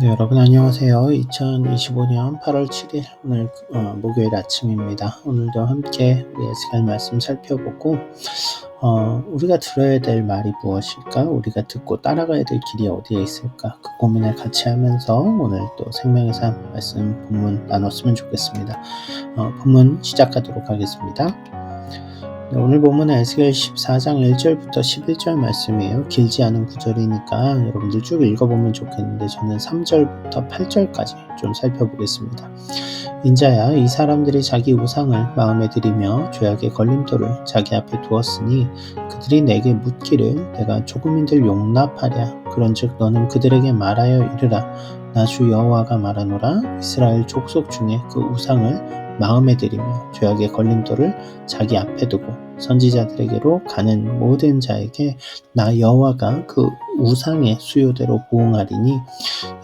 네, 여러분 안녕하세요. 2025년 8월 7일 오늘 어, 목요일 아침입니다. 오늘도 함께 우리 에스겔 말씀 살펴보고 어, 우리가 들어야 될 말이 무엇일까? 우리가 듣고 따라가야 될 길이 어디에 있을까? 그 고민을 같이 하면서 오늘 또 생명의 삶 말씀 본문 나눴으면 좋겠습니다. 어, 본문 시작하도록 하겠습니다. 네, 오늘 본문은 에스겔 14장 1절부터 11절 말씀이에요. 길지 않은 구절이니까 여러분들 쭉 읽어보면 좋겠는데 저는 3절부터 8절까지 좀 살펴보겠습니다. 인자야 이 사람들이 자기 우상을 마음에 들이며 죄악의 걸림돌을 자기 앞에 두었으니 그들이 내게 묻기를 내가 조금인들 용납하랴 그런즉 너는 그들에게 말하여 이르라 나 주 여호와가 말하노라 이스라엘 족속 중에 그 우상을 마음에 들이며 죄악의 걸림돌을 자기 앞에 두고 선지자들에게로 가는 모든 자에게 나 여호와가 그 우상의 수요대로 보응하리니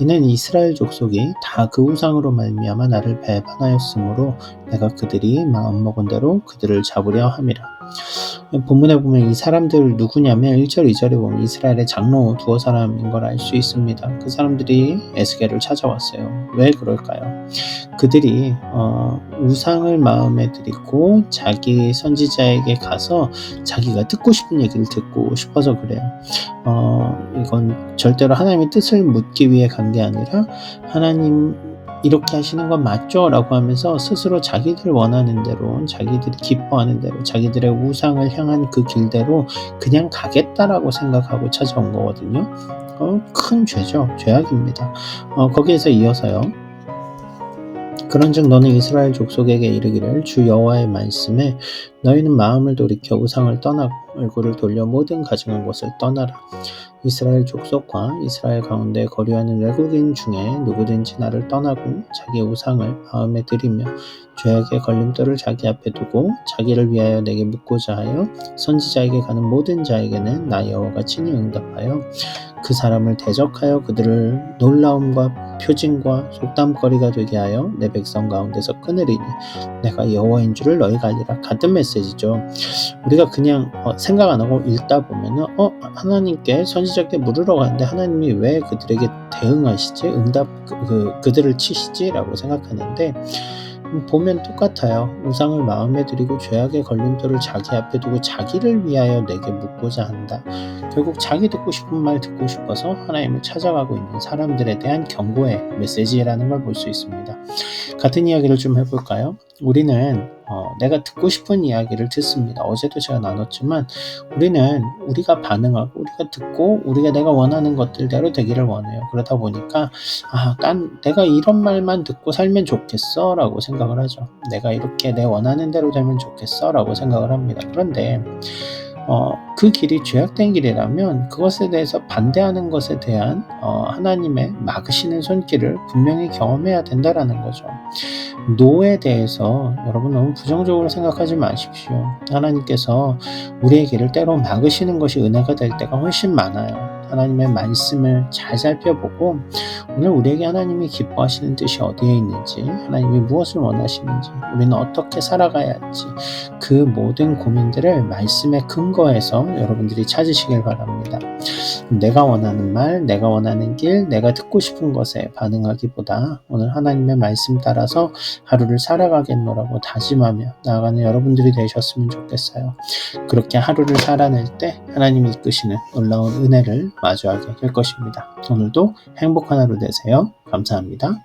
이는 이스라엘 족속이 다 그 우상으로 말미암아 나를 배반하였으므로 내가 그들이 마음먹은 대로 그들을 잡으려 함이라. 본문에 보면 이 사람들 누구냐면 1절 2절에 보면 이스라엘의 장로 두어 사람인 걸 알 수 있습니다. 그 사람들이 에스겔을 찾아왔어요. 왜 그럴까요? 그들이 어, 우상을 마음에 들이고 자기 선지자에게 가서 자기가 듣고 싶은 얘기를 듣고 싶어서 그래요. 어, 이건 절대로 하나님의 뜻을 묻기 위해 간 게 아니라 하나님 이렇게 하시는 건 맞죠? 라고 하면서 스스로 자기들 원하는 대로, 자기들이 기뻐하는 대로, 자기들의 우상을 향한 그 길대로 그냥 가겠다라고 생각하고 찾아온 거거든요. 어, 큰 죄죠. 죄악입니다. 어, 거기에서 이어서요. 그런즉 너는 이스라엘 족속에게 이르기를 주 여호와의 말씀에 너희는 마음을 돌이켜 우상을 떠나고 얼굴을 돌려 모든 가증한 곳을 떠나라. 이스라엘 족속과 이스라엘 가운데 거류하는 외국인 중에 누구든지 나를 떠나고 자기 우상을 마음에 들이며 죄악의 걸림돌을 자기 앞에 두고 자기를 위하여 내게 묻고자 하여 선지자에게 가는 모든 자에게는 나 여호와가 친히 응답하여 그 사람을 대적하여 그들을 놀라움과 표징과 속담거리가 되게 하여 내 백성 가운데서 끊으리니 내가 여호와인 줄을 너희가 알리라 같은 메시지죠. 우리가 그냥 어, 생각 안 하고 읽다 보면은 어 하나님께 선지자께 물으러 가는데 하나님이 왜 그들에게 대응하시지 응답 그, 그 그들을 치시지라고 생각하는데 보면 똑같아요. 우상을 마음에 들이고 죄악의 걸림돌을 자기 앞에 두고 자기를 위하여 내게 묻고자 한다. 결국 자기 듣고 싶은 말 듣고 싶어서 하나님을 찾아가고 있는 사람들에 대한 경고의 메시지라는 걸 볼 수 있습니다. 같은 이야기를 좀 해볼까요? 우리는 어, 내가 듣고 싶은 이야기를 듣습니다. 어제도 제가 나눴지만 우리는 우리가 반응하고 우리가 듣고 우리가 내가 원하는 것들대로 되기를 원해요. 그러다 보니까 아, 난 내가 이런 말만 듣고 살면 좋겠어라고 생각을 하죠. 내가 이렇게 내 원하는 대로 되면 좋겠어라고 생각을 합니다. 그런데 어, 그 길이 죄악된 길이라면 그것에 대해서 반대하는 것에 대한 어, 하나님의 막으시는 손길을 분명히 경험해야 된다라는 거죠. 노에 대해서 여러분 너무 부정적으로 생각하지 마십시오. 하나님께서 우리의 길을 때로 막으시는 것이 은혜가 될 때가 훨씬 많아요. 하나님의 말씀을 잘 살펴보고 오늘 우리에게 하나님이 기뻐하시는 뜻이 어디에 있는지 하나님이 무엇을 원하시는지 우리는 어떻게 살아가야 할지 그 모든 고민들을 말씀의 근거에서 여러분들이 찾으시길 바랍니다. 내가 원하는 말, 내가 원하는 길, 내가 듣고 싶은 것에 반응하기보다 오늘 하나님의 말씀 따라서 하루를 살아가겠노라고 다짐하며 나아가는 여러분들이 되셨으면 좋겠어요. 그렇게 하루를 살아낼 때 하나님이 이끄시는 놀라운 은혜를 마주하게 될 것입니다. 오늘도 행복한 하루 되세요. 감사합니다.